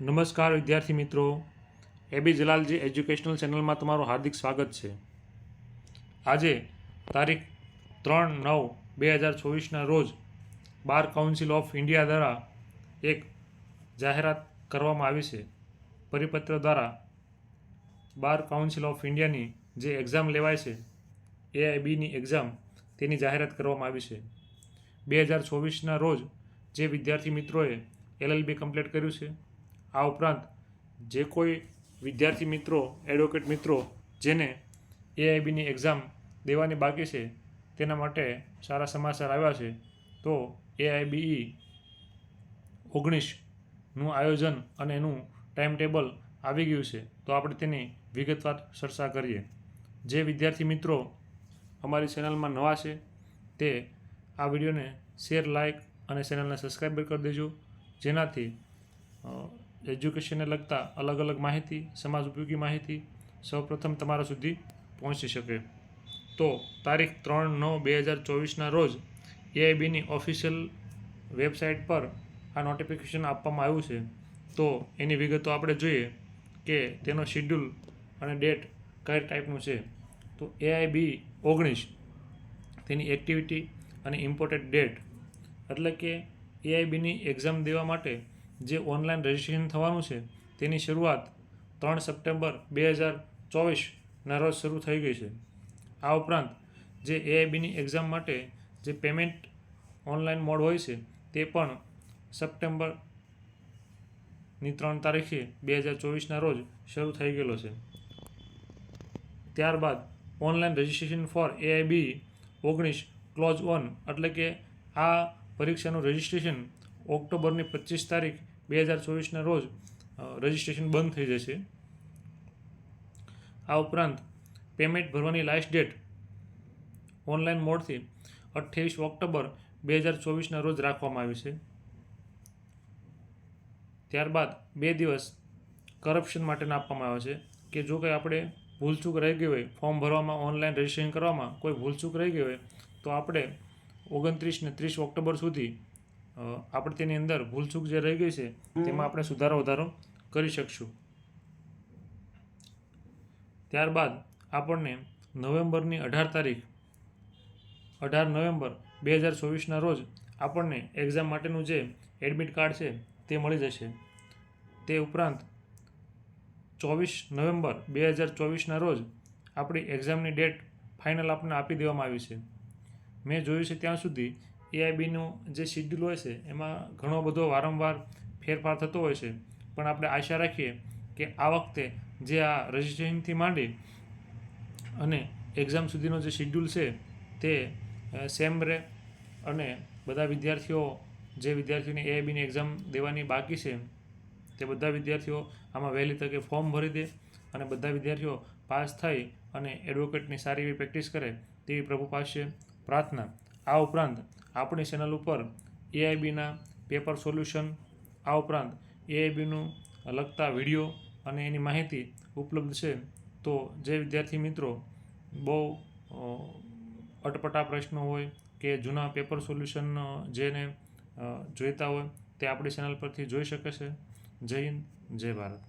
નમસ્કાર, વિદ્યાર્થી મિત્રો. એબી જલાલજી એજ્યુકેશનલ ચેનલમાં તમારું હાર્દિક સ્વાગત છે. આજે તારીખ ત્રણ નવ બે હજાર ચોવીસના રોજ બાર કાઉન્સિલ ઓફ ઇન્ડિયા દ્વારા એક જાહેરાત કરવામાં આવી છે. પરિપત્ર દ્વારા બાર કાઉન્સિલ ઓફ ઇન્ડિયાની જે એક્ઝામ લેવાય છે એઆઈબીની એક્ઝામ તેની જાહેરાત કરવામાં આવી છે. બે હજાર ચોવીસના રોજ જે વિદ્યાર્થી મિત્રોએ એલએલબી કમ્પ્લીટ કર્યું છે આ ઉપરાંત જે કોઈ વિદ્યાર્થી મિત્રો એડવોકેટ મિત્રો જેને એઆઈબીની એક્ઝામ દેવાની બાકી છે, તેના માટે સારા સમાચાર આવ્યા છે, તો એઆઈબીઈ ઓગણીસનું આયોજન અને એનું ટાઈમ ટેબલ આવી ગયું છે, તો આપણે તેની વિગતવાર ચર્ચા કરીએ. જે વિદ્યાર્થી મિત્રો અમારી ચેનલમાં નવા છે, તે આ વિડીયોને શેર લાઇક અને ચેનલને સબસ્ક્રાઈબ કરી દેજો, જેનાથી એજ્યુકેશનને લગતા અલગ અલગ માહિતી, સમાજ ઉપયોગી માહિતી સૌપ્રથમ તમારા સુધી પહોંચી શકે. તો તારીખ ત્રણ નવ બે હજાર ચોવીસના રોજ એઆઈબીની ઓફિશિયલ વેબસાઇટ પર આ નોટિફિકેશન આપવામાં આવ્યું છે. તો એની વિગતો આપણે જોઈએ કે તેનો શિડ્યુલ અને ડેટ કઈ ટાઈપનું છે. તો એઆઈબી ઓગણીસ, તેની એક્ટિવિટી અને ઇમ્પોર્ટેડ ડેટ એટલે કે એઆઈબીની એક્ઝામ દેવા માટે જે ઓનલાઈન રજિસ્ટ્રેશન થવાનું છે, તેની શરૂઆત ત્રણ સપ્ટેમ્બર બે હજાર ચોવીસના રોજ શરૂ થઈ ગઈ છે. આ ઉપરાંત જે એઆઈબીની એક્ઝામ માટે જે પેમેન્ટ ઓનલાઈન મોડ હોય છે, તે પણ સપ્ટેમ્બરની ત્રણ તારીખે બે હજાર ચોવીસના રોજ શરૂ થઈ ગયેલો છે. ત્યારબાદ ઓનલાઈન રજિસ્ટ્રેશન ફોર એઆઈબી ઓગણીસ ક્લોઝ વન, એટલે કે આ પરીક્ષાનું રજિસ્ટ્રેશન ઓક્ટોબરની પચીસ તારીખ બે હજાર ચોવીસના રોજ રજિસ્ટ્રેશન બંધ થઈ જશે. આ ઉપરાંત પેમેન્ટ ભરવાની લાસ્ટ ડેટ ઓનલાઈન મોડથી અઠ્ઠાવીસ ઓક્ટોબર બે હજાર ચોવીસના રોજ રાખવામાં આવી છે. ત્યારબાદ બે દિવસ કરપ્શન માટેના આપવામાં આવે છે કે જો કંઈ આપણે ભૂલચૂક રહી ગઈ હોય, ફોર્મ ભરવામાં, ઓનલાઈન રજિસ્ટ્રેશન કરવામાં કોઈ ભૂલચૂક રહી ગઈ હોય, તો આપણે ઓગણત્રીસ ને ત્રીસ ઓક્ટોબર સુધી આપણે તેની અંદર ભૂલચૂક જે રહી ગઈ છે તેમાં આપણે સુધારો વધારો કરી શકશું. ત્યારબાદ આપણને નવેમ્બરની અઢાર તારીખ અઢાર નવેમ્બર બે હજાર ચોવીસના રોજ આપણને એક્ઝામ માટેનું જે એડમિટ કાર્ડ છે તે મળી જશે. તે ઉપરાંત ચોવીસ નવેમ્બર બે હજાર ચોવીસના રોજ આપણી એક્ઝામની ડેટ ફાઇનલ આપણને આપી દેવામાં આવી છે. મેં જોયું છે ત્યાં સુધી એઆઈબીનું જે શિડ્યુલ હોય છે, એમાં ઘણો બધો વારંવાર ફેરફાર થતો હોય છે. પણ આપણે આશા રાખીએ કે આ વખતે જે આ રજિસ્ટ્રેશનથી માંડી અને એક્ઝામ સુધીનો જે શિડ્યુલ છે, તે સેમ રહે અને બધા વિદ્યાર્થીઓ, જે વિદ્યાર્થીઓને એઆઈબીની એક્ઝામ દેવાની બાકી છે, તે બધા વિદ્યાર્થીઓ આમાં વહેલી તકે ફોર્મ ભરી દે અને બધા વિદ્યાર્થીઓ પાસ થઈ અને એડવોકેટની સારી એવી પ્રેક્ટિસ કરે તેવી પ્રભુ પાસે પ્રાર્થના. આ ઉપરાંત આપણી ચેનલ ઉપર એઆઈબીના પેપર સોલ્યુશન આ ઉપરાંત એઆઈબીનું લગતા વીડિયો અને એની માહિતી ઉપલબ્ધ છે. તો જે વિદ્યાર્થી મિત્રો બહુ અટપટા પ્રશ્નો હોય કે જૂના પેપર સોલ્યુશન જેને જોઈતા હોય તે આપણી ચેનલ પરથી જોઈ શકે છે. જય હિન્દ, જય ભારત.